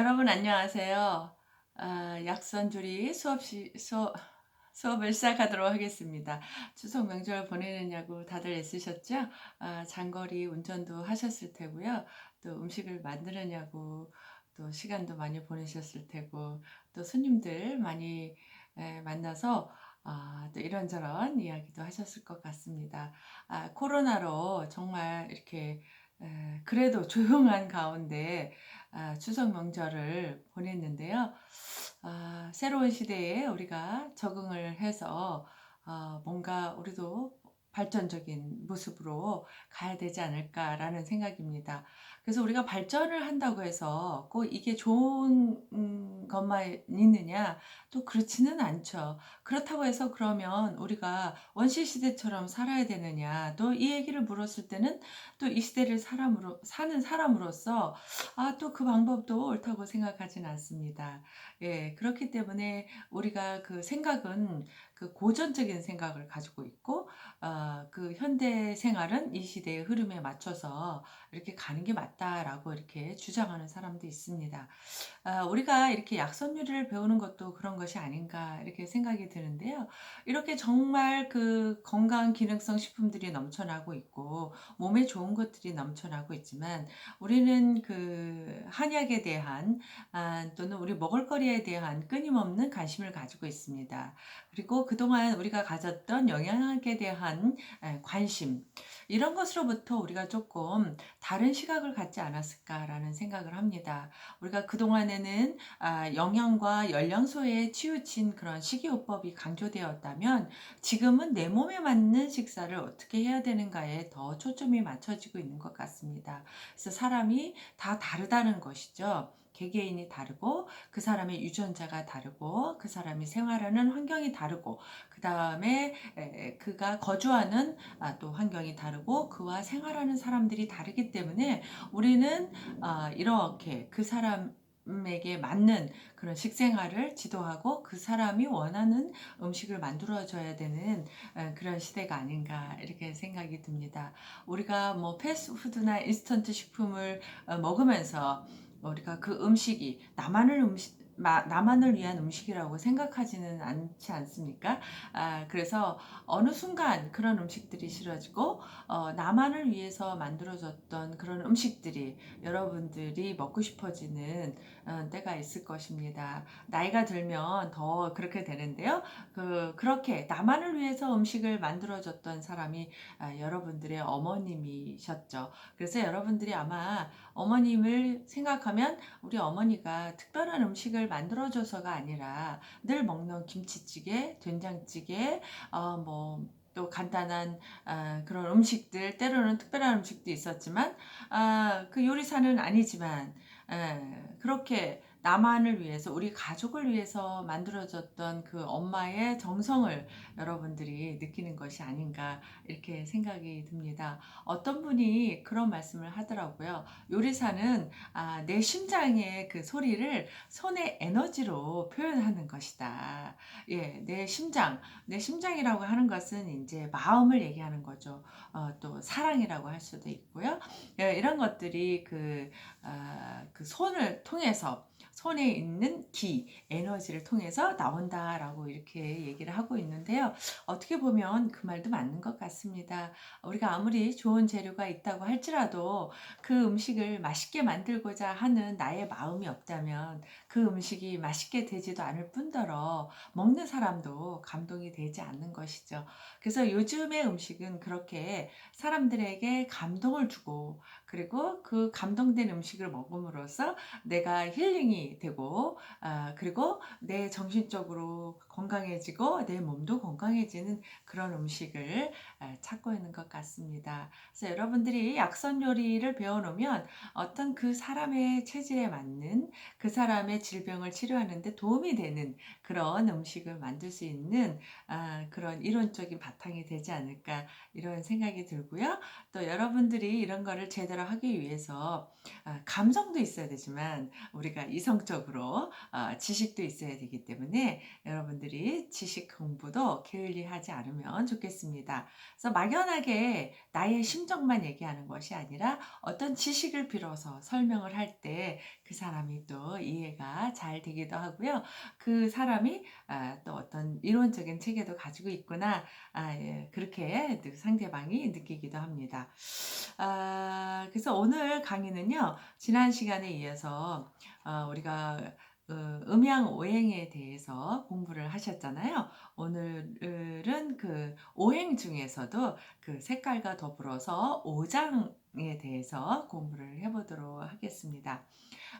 여러분 안녕하세요. 아, 약선주리 수업 시, 수업, 수업을 시작하도록 하겠습니다. 추석 명절 보내느냐고 다들 애쓰셨죠? 아, 장거리 운전도 하셨을 테고요. 또 음식을 만드느냐고 또 시간도 많이 보내셨을 테고 또 손님들 많이 에, 만나서 아, 또 이런저런 이야기도 하셨을 것 같습니다. 아, 코로나로 정말 이렇게 에, 그래도 조용한 가운데 아, 추석 명절을 보냈는데요. 아, 새로운 시대에 우리가 적응을 해서 어, 뭔가 우리도 발전적인 모습으로 가야 되지 않을까라는 생각입니다. 그래서 우리가 발전을 한다고 해서 꼭 이게 좋은 음, 것만 있느냐? 또 그렇지는 않죠. 그렇다고 해서 그러면 우리가 원시 시대처럼 살아야 되느냐? 또 이 얘기를 물었을 때는 또 이 시대를 사람으로 사는 사람으로서 아, 또 그 방법도 옳다고 생각하진 않습니다. 예, 그렇기 때문에 우리가 그 생각은 그 고전적인 생각을 가지고 있고 어, 그 현대 생활은 이 시대의 흐름에 맞춰서 이렇게 가는 게 맞다라고 이렇게 주장하는 사람도 있습니다. 아, 우리가 이렇게 약선유리를 배우는 것도 그런 것이 아닌가 이렇게 생각이 드는데요. 이렇게 정말 그 건강 기능성 식품들이 넘쳐나고 있고 몸에 좋은 것들이 넘쳐나고 있지만 우리는 그 한약에 대한 아, 또는 우리 먹을거리에 대한 끊임없는 관심을 가지고 있습니다. 그리고 그동안 우리가 가졌던 영양학에 대한 관심 이런 것으로부터 우리가 조금 다른 시각을 갖지 않았을까라는 생각을 합니다. 우리가 그동안에는 아, 영양과 열량소에 치우친 그런 식이요법이 강조되었다면 지금은 내 몸에 맞는 식사를 어떻게 해야 되는가에 더 초점이 맞춰지고 있는 것 같습니다. 그래서 사람이 다 다르다는 것이죠. 개개인이 다르고 그 사람의 유전자가 다르고 그 사람이 생활하는 환경이 다르고 그 다음에 그가 거주하는 아, 또 환경이 다르고 그와 생활하는 사람들이 다르기 때문에 우리는 아, 이렇게 그 사람 에게 맞는 그런 식생활을 지도하고 그 사람이 원하는 음식을 만들어줘야 되는 그런 시대가 아닌가 이렇게 생각이 듭니다. 우리가 뭐 패스트푸드나 인스턴트 식품을 어, 먹으면서 우리가 그 음식이 나만을 음식 나만을 위한 음식이라고 생각하지는 않지 않습니까? 아, 그래서 어느 순간 그런 음식들이 싫어지고 어, 나만을 위해서 만들어졌던 그런 음식들이 여러분들이 먹고 싶어지는 어, 때가 있을 것입니다. 나이가 들면 더 그렇게 되는데요. 그 그렇게 나만을 위해서 음식을 만들어줬던 사람이 아, 여러분들의 어머님이셨죠. 그래서 여러분들이 아마 어머님을 생각하면 우리 어머니가 특별한 음식을 만들어줘서가 아니라 늘 먹는 김치찌개, 된장찌개, 어, 뭐, 또 간단한 아, 그런 음식들 때로는 특별한 음식도 있었지만 아, 그 요리사는 아니지만 에, 그렇게 나만을 위해서 우리 가족을 위해서 만들어졌던 그 엄마의 정성을 여러분들이 느끼는 것이 아닌가 이렇게 생각이 듭니다. 어떤 분이 그런 말씀을 하더라고요. 요리사는 아, 내 심장의 그 소리를 손의 에너지로 표현하는 것이다. 예, 내 심장, 내 심장이라고 하는 것은 이제 마음을 얘기하는 거죠. 어, 또 사랑이라고 할 수도 있고요. 예, 이런 것들이 그, 아, 그 손을 통해서 손에 있는 기, 에너지를 통해서 나온다라고 이렇게 얘기를 하고 있는데요. 어떻게 보면 그 말도 맞는 것 같습니다. 우리가 아무리 좋은 재료가 있다고 할지라도 그 음식을 맛있게 만들고자 하는 나의 마음이 없다면 그 음식이 맛있게 되지도 않을 뿐더러 먹는 사람도 감동이 되지 않는 것이죠. 그래서 요즘의 음식은 그렇게 사람들에게 감동을 주고 그리고 그 감동된 음식을 먹음으로써 내가 힐링이 되고 아, 그리고 내 정신적으로 건강해지고 내 몸도 건강해지는 그런 음식을 아, 찾고 있는 것 같습니다. 그래서 여러분들이 약선 요리를 배워놓으면 어떤 그 사람의 체질에 맞는 그 사람의 질병을 치료하는데 도움이 되는 그런 음식을 만들 수 있는 아, 그런 이론적인 바탕이 되지 않을까 이런 생각이 들고요. 또 여러분들이 이런 거를 제대로 하기 위해서 아, 감성도 있어야 되지만 우리가 이성적으로 아, 지식도 있어야 되기 때문에 여러분들이 여러분들이 지식 공부도 게을리하지 않으면 좋겠습니다. 그래서 막연하게 나의 심정만 얘기하는 것이 아니라 어떤 지식을 빌어서 설명을 할 때 그 사람이 또 이해가 잘 되기도 하고요. 그 사람이 아, 또 어떤 이론적인 체계도 가지고 있구나. 아, 예, 그렇게 느- 상대방이 느끼기도 합니다. 아, 그래서 오늘 강의는요, 지난 시간에 이어서 어, 우리가 어, 음양 오행에 대해서 공부를 하셨잖아요. 오늘은 그 오행 중에서도 그 색깔과 더불어서 오장에 대해서 공부를 해보도록 하겠습니다.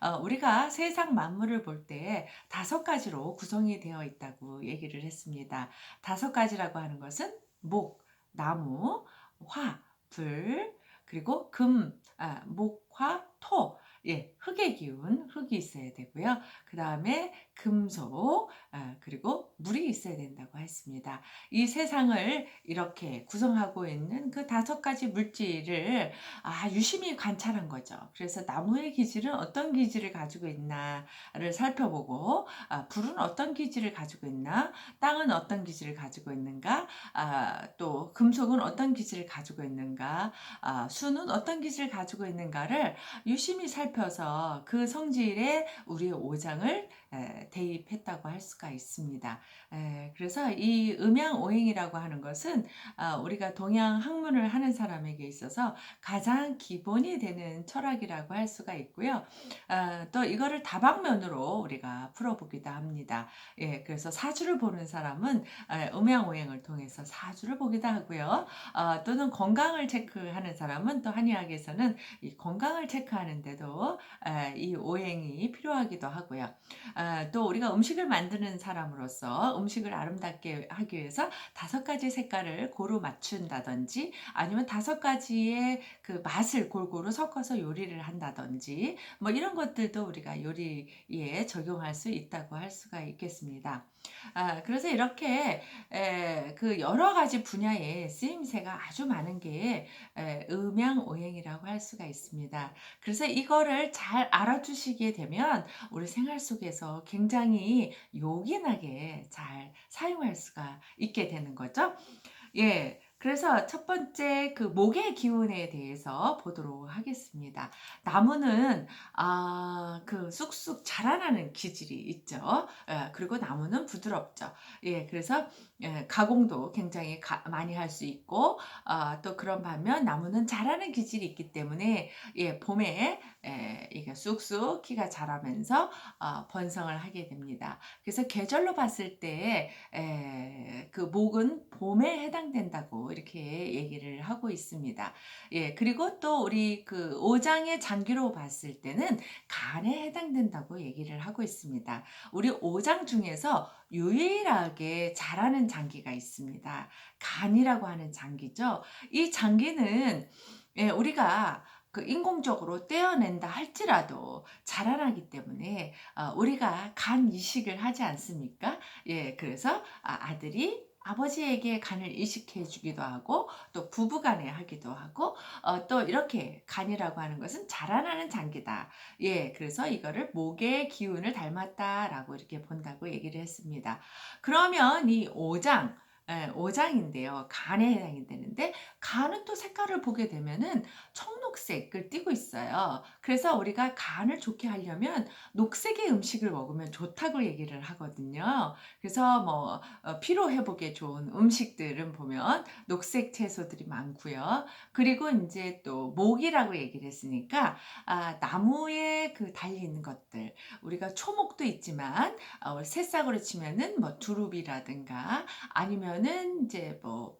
어, 우리가 세상 만물을 볼 때 다섯 가지로 구성이 되어 있다고 얘기를 했습니다. 다섯 가지라고 하는 것은 목, 나무, 화, 불, 그리고 금, 아, 목, 화, 토. 예, 흙의 기운, 흙이 있어야 되고요. 그 다음에 금속, 아, 그리고 물이 있어야 된다고 했습니다. 이 세상을 이렇게 구성하고 있는 그 다섯 가지 물질을 아, 유심히 관찰한 거죠. 그래서 나무의 기질은 어떤 기질을 가지고 있나를 살펴보고, 아, 불은 어떤 기질을 가지고 있나, 땅은 어떤 기질을 가지고 있는가, 아, 또 금속은 어떤 기질을 가지고 있는가, 아, 수는 어떤 기질을 가지고 있는가를 유심히 살펴서 그 성질에 우리의 오장을 에, 대입했다고 할 수가 있습니다. 에, 그래서 이 음양 오행이라고 하는 것은 아, 우리가 동양 학문을 하는 사람에게 있어서 가장 기본이 되는 철학이라고 할 수가 있고요. 아, 또 이거를 다방면으로 우리가 풀어보기도 합니다. 예, 그래서 사주를 보는 사람은 에, 음양 오행을 통해서 사주를 보기도 하고요. 아, 또는 건강을 체크하는 사람은 또 한의학에서는 이 건강을 체크하는데도 에, 이 오행이 필요하기도 하고요. 아, 또 우리가 음식을 만드는 사람으로서 음식을 아름답게 하기 위해서 다섯 가지 색깔을 고루 맞춘다든지 아니면 다섯 가지의 그 맛을 골고루 섞어서 요리를 한다든지 뭐 이런 것들도 우리가 요리에 적용할 수 있다고 할 수가 있겠습니다. 아, 그래서 이렇게 에, 그 여러 가지 분야의 쓰임새가 아주 많은 게 에, 음양오행이라고 할 수가 있습니다. 그래서 이거를 잘 알아주시게 되면 우리 생활 속에서 굉장히 요긴하게 잘 사용할 수가 있게 되는 거죠. 예. 그래서 첫 번째 그 목의 기운에 대해서 보도록 하겠습니다. 나무는 아, 그 쑥쑥 자라나는 기질이 있죠. 예, 그리고 나무는 부드럽죠. 예, 그래서 예, 가공도 굉장히 가, 많이 할 수 있고 아, 또 그런 반면 나무는 자라는 기질이 있기 때문에 예, 봄에 예, 이게 쑥쑥 키가 자라면서 어, 번성을 하게 됩니다. 그래서 계절로 봤을 때 에, 그 목은 봄에 해당된다고 이렇게 얘기를 하고 있습니다. 예, 그리고 또 우리 그 오장의 장기로 봤을 때는 간에 해당된다고 얘기를 하고 있습니다. 우리 오장 중에서 유일하게 자라는 장기가 있습니다. 간이라고 하는 장기죠. 이 장기는 예, 우리가 그 인공적으로 떼어낸다 할지라도 자라나기 때문에 어, 우리가 간 이식을 하지 않습니까? 예, 그래서 아, 아들이 아버지에게 간을 이식해 주기도 하고 또 부부간에 하기도 하고 어, 또 이렇게 간이라고 하는 것은 자라나는 장기다. 예, 그래서 이거를 목의 기운을 닮았다라고 이렇게 본다고 얘기를 했습니다. 그러면 이 오장 예, 오장인데요. 간에 해당이 되는데 간은 또 색깔을 보게 되면은 청록색을 띠고 있어요. 그래서 우리가 간을 좋게 하려면 녹색의 음식을 먹으면 좋다고 얘기를 하거든요. 그래서 뭐 어, 피로 회복에 좋은 음식들은 보면 녹색 채소들이 많고요. 그리고 이제 또 목이라고 얘기를 했으니까 아, 나무에 그 달리는 것들 우리가 초목도 있지만 어, 새싹으로 치면은 뭐 두릅이라든가 아니면 은 이제 뭐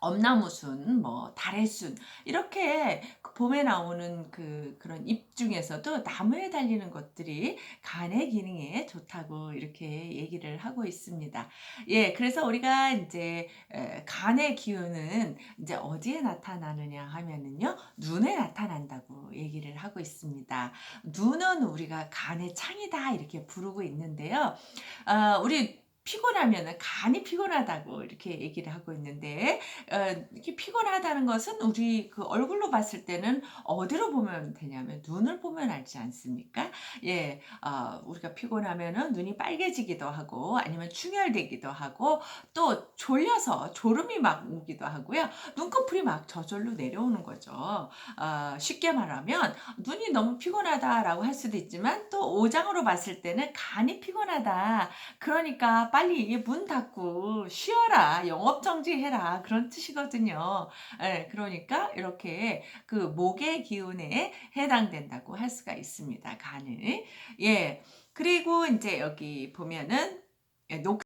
엄나무순, 뭐 다래순 이렇게 그 봄에 나오는 그 그런 잎 중에서도 나무에 달리는 것들이 간의 기능에 좋다고 이렇게 얘기를 하고 있습니다. 예, 그래서 우리가 이제 에, 간의 기운은 이제 어디에 나타나느냐 하면은요 눈에 나타난다고 얘기를 하고 있습니다. 눈은 우리가 간의 창이다 이렇게 부르고 있는데요. 아, 우리 피곤하면은 간이 피곤하다고 이렇게 얘기를 하고 있는데 어 이렇게 피곤하다는 것은 우리 그 얼굴로 봤을 때는 어디로 보면 되냐면 눈을 보면 알지 않습니까? 예. 어 우리가 피곤하면은 눈이 빨개지기도 하고 아니면 충혈되기도 하고 또 졸려서 졸음이 막 오기도 하고요. 눈꺼풀이 막 저절로 내려오는 거죠. 어 쉽게 말하면 '눈이 너무 피곤하다.'라고 할 수도 있지만 또 오장으로 봤을 때는 '간이 피곤하다. 그러니까 빨리 문 닫고 쉬어라. 영업 정지해라.' 그런 뜻이거든요. 예. 그러니까 이렇게 그 목의 기운에 해당된다고 할 수가 있습니다 간을. 예. 그리고 인제 여기 보면은 예녹